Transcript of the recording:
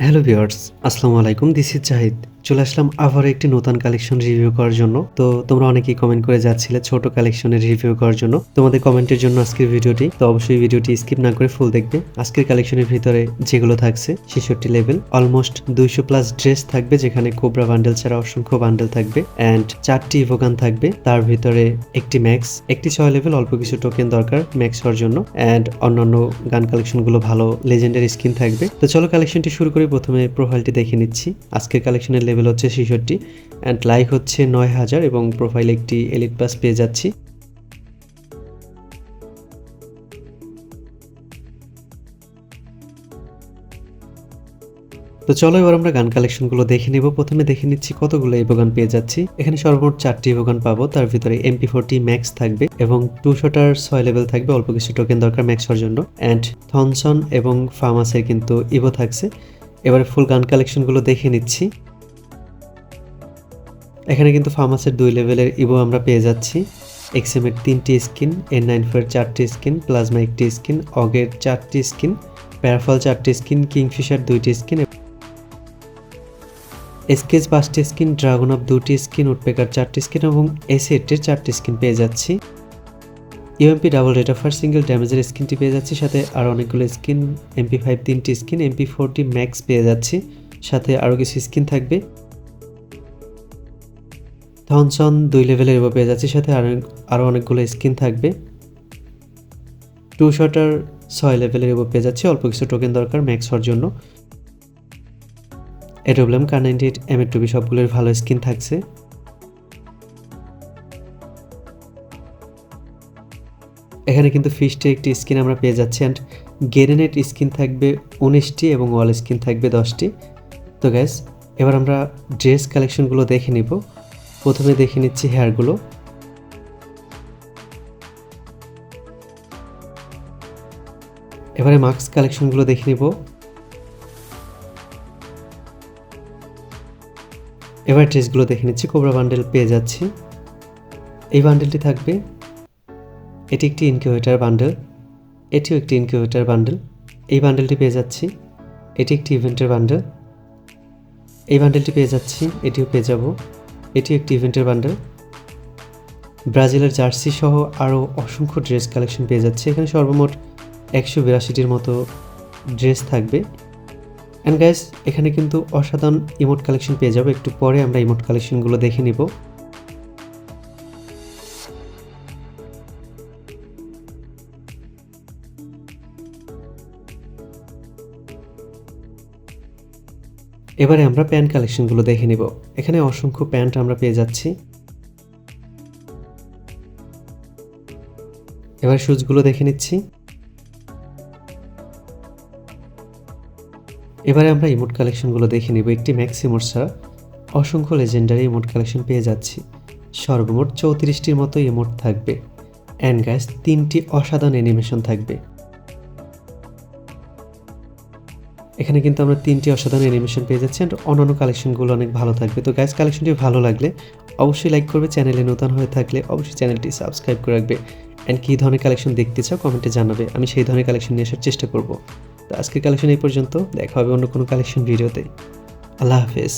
Hello viewers আসসালামু আলাইকুম this is Zahid চলে আসলাম আবার একটি নতুন কালেকশন রিভিউ করার জন্য। তো তোমরা অনেকেই কমেন্ট করে যাচ্ছিলে ছোট কালেকশনের রিভিউ করার জন্য। তোমাদের কমেন্টের জন্য আজকের ভিডিওটি তো অবশ্যই ভিডিওটি স্কিপ না করে ফুল দেখবে। আজকের কালেকশনের ভিতরে যেগুলো থাকছে, ছেষট্টি লেভেল অলমোস্ট দুইশো প্লাস ড্রেস থাকবে, যেখানে কোবরা বান্ডেল ছাড়া অসংখ্য বান্ডেল থাকবে অ্যান্ড চারটি ইভোগান থাকবে। তার ভিতরে একটি ম্যাক্স একটি ছয় লেভেল অল্প কিছু টোকেন দরকার ম্যাক্স হওয়ার জন্য অ্যান্ড অন্যান্য গান কালেকশনগুলো ভালো লেজেন্ডারি স্কিন থাকবে। তো চলো কালেকশনটি শুরু করে, প্রথমে প্রোফাইলটি দেখে নিচ্ছি। আজকের কালেকশনের লেভেল হচ্ছে ছেষট্টি অ্যান্ড লাইক হচ্ছে নয় হাজার, এবং প্রোফাইলে একটি এলিট পাস পেয়ে যাচ্ছি। তো চলো এবার আমরা গান কালেকশনগুলো দেখে নিব। প্রথমে দেখে নিচ্ছি কতগুলো ইভোগান পেয়ে যাচ্ছি। এখানে সর্বমোট চারটি ইভোগান পাবো, তার ভিতরে এমপি ফোরটি ম্যাক্স থাকবে, এবং টু শটার ছয় লেভেল থাকবে, অল্প কিছু টোকেন দরকার ম্যাক্স হওয়ার জন্য। অ্যান্ড থনসন এবং ফার্মাসের কিন্তু ইভো থাকছে। এবারে ফুল গান কালেকশনগুলো দেখে নিচ্ছি। এখানে কিন্তু ফার্মাসের দুই লেভেলের ইবো আমরা পেয়ে যাচ্ছি। এক্সএমের তিনটি স্কিন এন নাইন ফোর চারটি স্কিন প্লাজমা একটি স্কিন অগের চারটি স্কিন প্যারাফল চারটি স্কিন কিংফিশার দুইটি স্কিন এসকেজ পাঁচটি স্কিন ড্রাগন অফ দুটি স্কিন উডপেকার চারটি স্কিন এবং এসেটের চারটি স্কিন পেয়ে যাচ্ছি। UMP double rate offer single ড্যামেজের স্কিনটি পেয়ে যাচ্ছি, সাথে আরও অনেকগুলো স্কিন এমপি ফাইভ তিনটি স্কিন এমপি ফোরটি ম্যাক্স পেয়ে যাচ্ছি, সাথে আরও কিছু স্কিন থাকবে। থনসন দুই লেভেলের এবার পেয়ে যাচ্ছি সাথে আরও অনেকগুলো স্কিন থাকবে। টু শটার ছয় লেভেলের এবার পেয়ে যাচ্ছি, অল্প কিছু টোকেন দরকার ম্যাক্স হওয়ার জন্য। এডব্লিউএম কার এম টুবি সবগুলোর ভালো স্কিন থাকছে। এখানে কিন্তু ফিস্টে একটি স্কিন আমরা পেয়ে যাচ্ছি অ্যান্ড গেরেনেট স্কিন থাকবে উনিশটি এবং ওয়াল স্কিন থাকবে দশটি। তো গ্যাস এবার আমরা ড্রেস কালেকশনগুলো দেখে নিব। প্রথমে দেখে নিচ্ছি হেয়ারগুলো এবারে মাস্ক কালেকশনগুলো দেখে নিব। এবার ড্রেসগুলো দেখে নিচ্ছি কোবরা বান্ডেল পেয়ে যাচ্ছি। এই বান্ডেলটি থাকবে, এটি একটি ইনকিউবেটার বান্ডেল এটিও একটি ইনকিউবেটার বান্ডেল এই বান্ডেলটি পেয়ে যাচ্ছি, এটি একটি ইভেন্টের বান্ডেল এই বান্ডেলটি পেয়ে যাচ্ছি, এটিও পেয়ে যাব। এটিও একটি ইভেন্টের বান্ডেল। ব্রাজিলের জার্সি সহ আরও অসংখ্য ড্রেস কালেকশন পেয়ে যাচ্ছে। এখানে সর্বমোট একশো বিরাশিটির মতো ড্রেস থাকবে। অ্যান্ড গাইস এখানে কিন্তু অসাধারণ ইমোট কালেকশন পেয়ে যাব। একটু পরে আমরা ইমোট কালেকশনগুলো দেখে নিব। এবারে আমরা প্যান্ট কালেকশনগুলো দেখে নিব। এখানে অসংখ্য প্যান্ট আমরা পেয়ে যাচ্ছি। এবার শুজগুলো দেখে নিচ্ছি। এবারে আমরা ইমোট কালেকশনগুলো দেখে নিব। একটি ম্যাক্সিমোট ছাড়া অসংখ্য লেজেন্ডারি ইমোট কালেকশন পেয়ে যাচ্ছি। সর্বমোট চৌত্রিশটির মতো ইমোট থাকবে। অ্যান্ড গ্যাস তিনটি অসাধারণ অ্যানিমেশন থাকবে। এখানে কিন্তু আমরা তিনটি অসাধারণ অ্যানিমেশন পেয়ে যাচ্ছি অ্যান্ড অন্যান্য কালেকশনগুলো অনেক ভালো থাকবে। তো গ্যাস কালেকশনটি ভালো লাগলে অবশ্যই লাইক করবে চ্যানেলে নতুন হয়ে থাকলে অবশ্যই চ্যানেলটি সাবস্ক্রাইব করে রাখবে। অ্যান্ড কী ধরনের কালেকশন দেখতে চাও কমেন্টে জানাবে, আমি সেই ধরনের কালেকশন নিয়ে আসার চেষ্টা করব। তো আজকের কালেকশন এই পর্যন্ত, দেখা হবে অন্য কোনো কালেকশন ভিডিওতে আল্লাহ হাফেজ।